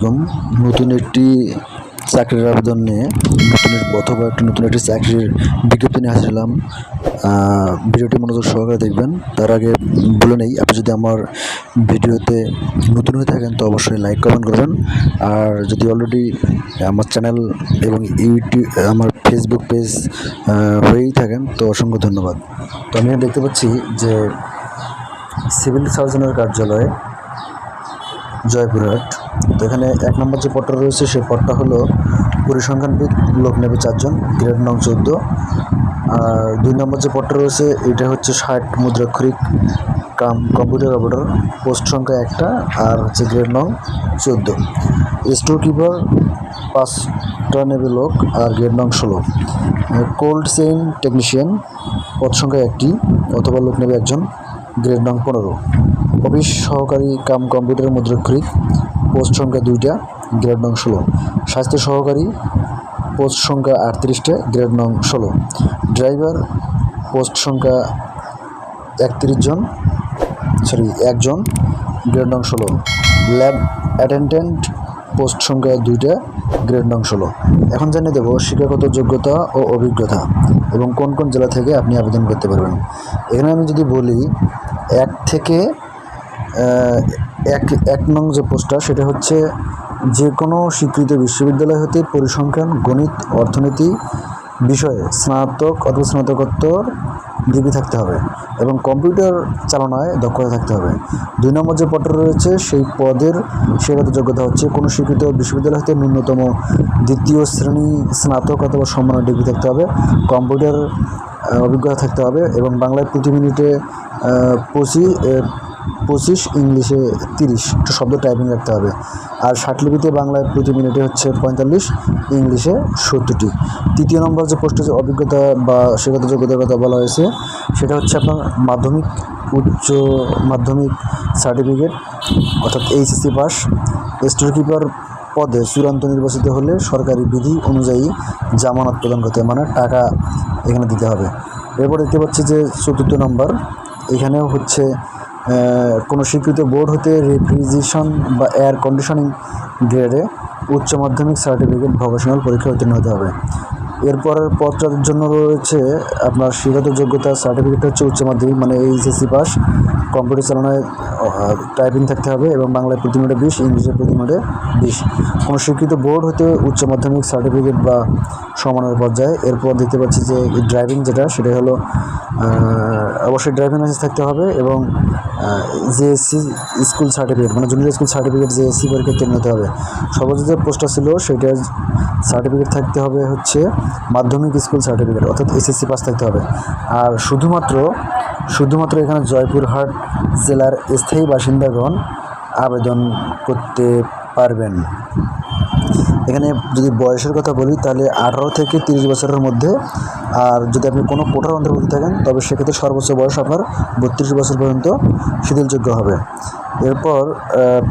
এবং নতুন একটি চাকরির আবেদন নিয়ে নতুন অথবা একটি নতুন একটি চাকরির বিজ্ঞপ্তি নিয়ে হাজিরলাম ভিডিওটি মনোযোগ সহকারে দেখবেন। তার আগে বলে নেই, আপনি যদি আমার ভিডিওতে নতুন হয়ে থাকেন, তো অবশ্যই লাইক, কমেন্ট করবেন। আর যদি অলরেডি আমার চ্যানেল এবং ইউটিউব আমার ফেসবুক পেজ হয়েই থাকেন, তো অসংখ্য ধন্যবাদ। তো আমি দেখতে পাচ্ছি যে সিভিল সার্জনের কার্যালয়ে, জয়পুরহাট। তো এখানে এক নম্বর যে পদটা রয়েছে, সেই পদটা হলো পরিসংখ্যানবিদ লোক নেবে চারজন, গ্রেড নং চোদ্দ। আর দুই নম্বর যে পদটা রয়েছে, এটা হচ্ছে ষাট মুদ্রাক্ষরিক কাম, কম্পিউটার অপারেটর, পোস্ট সংখ্যা একটা, আর হচ্ছে গ্রেড নং চোদ্দ। স্টোর কিপার পাঁচটা নেবে লোক, আর গ্রেড নং ষোলো। কোল্ড চেইন টেকনিশিয়ান, পদ সংখ্যা একটি, অথবা লোক নেবে একজন, গ্রেড নং পনেরো। অফিস সহকারী কাম কম্পিউটার মুদ্রাক্ষরিক পোস্ট সংখ্যা দুইটা, গ্রেড নং ষোলো। স্বাস্থ্য সহকারী, পোস্ট সংখ্যা আটত্রিশটা, গ্রেড নং ষোলো। ড্রাইভার, পোস্ট সংখ্যা একত্রিশ জন, সরি একজন গ্রেড নং ষোলো। ল্যাব অ্যাটেন্ডেন্ট, পোস্ট সংখ্যা দুইটা, গ্রেড নং ষোলো। এখন জানিয়ে দেবো শিক্ষাগত যোগ্যতা ও অভিজ্ঞতা এবং কোন কোন জেলা থেকে আপনি আবেদন করতে পারবেন। এখানে আমি যদি বলি, এক থেকে এক এক নং যে পোস্টটা, সেটা হচ্ছে যে কোনো স্বীকৃত বিশ্ববিদ্যালয় হতে পরিসংখ্যান, গণিত, অর্থনীতি বিষয়ে স্নাতক অথবা স্নাতকোত্তর ডিগ্রি থাকতে হবে এবং কম্পিউটার চালনায় দক্ষতা থাকতে হবে। দুই নম্বর যে পদটা রয়েছে, সেই পদের সেগত যোগ্যতা হচ্ছে কোনো স্বীকৃত বিশ্ববিদ্যালয় হতে ন্যূনতম দ্বিতীয় শ্রেণি স্নাতক অথবা সম্মান ডিগ্রি থাকতে হবে, কম্পিউটার অভিজ্ঞতা থাকতে হবে এবং বাংলায় প্রতি মিনিটে পঁচিশ পঁচিশ, ইংলিশে তিরিশ, একটু শব্দ টাইপিং রাখতে হবে। আর ষাটলিপিতে বাংলায় প্রতি মিনিটে হচ্ছে পঁয়তাল্লিশ, ইংলিশে সত্তরটি। তৃতীয় নম্বর যে যে অভিজ্ঞতা বা শিক্ষাগত যোগ্যতার কথা বলা হয়েছে, সেটা হচ্ছে আপনার মাধ্যমিক, উচ্চ মাধ্যমিক সার্টিফিকেট, অর্থাৎ এইচএসসি পাস স্টোর কিপার পদে চূড়ান্ত নির্বাচিত হলে সরকারি বিধি অনুযায়ী জামানত প্রদান করতে মানে টাকা এখানে দিতে হবে। এরপর দেখতে পাচ্ছি যে চতুর্থ নম্বর, এখানেও হচ্ছে কোনো স্বীকৃত বোর্ড হতে রেফ্রিজারেশন বা এয়ার কন্ডিশনিং গ্রেডে উচ্চ মাধ্যমিক সার্টিফিকেট ভোকেশনাল পরীক্ষা উত্তীর্ণ হতে হবে। এরপরের পদটার জন্য রয়েছে আপনার শিক্ষাগত যোগ্যতা সার্টিফিকেট হচ্ছে উচ্চ মাধ্যমিক মানে এইচএসসি পাস কম্পিউটার চালনায় টাইপিং থাকতে হবে এবং বাংলায় প্রতি মিনিটে বিশ ইংলিশে প্রতি বিশ। কোনো স্বীকৃত বোর্ড হতে উচ্চ মাধ্যমিক সার্টিফিকেট বা সমানের পর্যায়ে। এরপর দেখতে পাচ্ছি যে ড্রাইভিং যেটা সেটা হলো অবশ্যই ড্রাইভিং লাইসেন্স থাকতে হবে এবং জেএসসি স্কুল সার্টিফিকেট মানে জুনিয়র স্কুল সার্টিফিকেট জেএসসি পরীক্ষা উত্তীর্ণ হতে হবে। সর্বোচ্চ যে পোস্টটা ছিল, সেটার সার্টিফিকেট থাকতে হবে হচ্ছে মাধ্যমিক স্কুল সার্টিফিকেট অর্থাৎ এসএসসি পাস থাকতে হবে। আর শুধুমাত্র শুধুমাত্র এখানে জয়পুরহাট জেলার স্থায়ী বাসিন্দাগণ আবেদন করতে পারবেন। এখানে যদি বয়সের কথা বলি, তাহলে আঠারো থেকে তিরিশ বছরের মধ্যে, আর যদি আপনি কোনো কোটার অন্তর্ভুক্ত থাকেন, তবে সেক্ষেত্রে সর্বোচ্চ বয়স আপনার বত্রিশ বছর পর্যন্ত শিথিলযোগ্য হবে। এরপর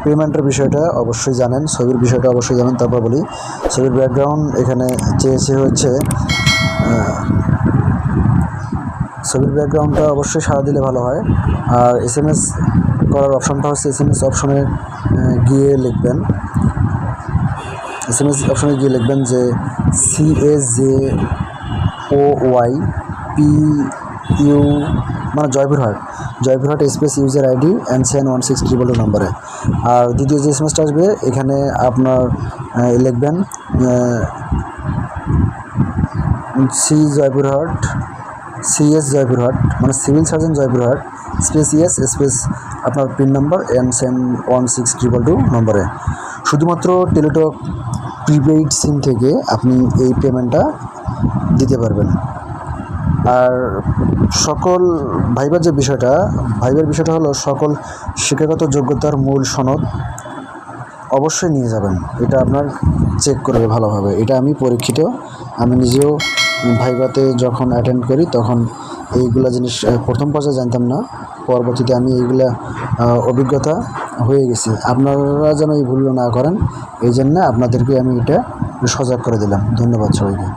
পেমেন্টের বিষয়টা অবশ্যই জানেন, ছবির বিষয়টা অবশ্যই জানেন, তারপর বলি। ছবির ব্যাকগ্রাউন্ড এখানে চেয়েছে হচ্ছে ছবির ব্যাকগ্রাউন্ডটা অবশ্যই সারা দিলে ভালো হয়। আর এস এম এস করার অপশনটা হচ্ছে এস এম এস অপশনে গিয়ে লিখবেন। এস এম এস অপশনে গিয়ে লিখবেন যে C S J O Y P U মানে Joypurhat. Joypurhat space user ID Sen one six triple two নম্বরে। আর দ্বিতীয় যে এস এম এসটা আসবে, এখানে আপনার লিখবেন সি জয়পুর জয়পুরহাট সিএস জয়পুরহাট মানে civil surgeon Joypurhat space ES space আপনার পিন নাম্বার এন সেন ওয়ান সিক্স ট্রিপল টু নম্বরে। শুধুমাত্র টেলিটক প্রিপেইড সিম থেকে আপনি এই পেমেন্টটা দিতে পারবেন। আর সকল ভাইবার যে বিষয়টা, ভাইবার বিষয়টা হলো সকল শিক্ষাগত যোগ্যতার মূল সনদ অবশ্যই নিয়ে যাবেন। এটা আপনার চেক করবে ভালোভাবে। এটা আমি পরীক্ষিত। আমি নিজেও ভাইবাতে যখন অ্যাটেন্ড করি তখন এইগুলা জিনিস প্রথম পর্যায়ে জানতাম না, পরবর্তীতে আমি এইগুলা অভিজ্ঞতা হয়ে গেছি। আপনারা যেন এই ভুলগুলো না করেন, এই জন্য আপনাদেরকে আমি এটা সজাগ করে দিলাম। ধন্যবাদ সবাইকে।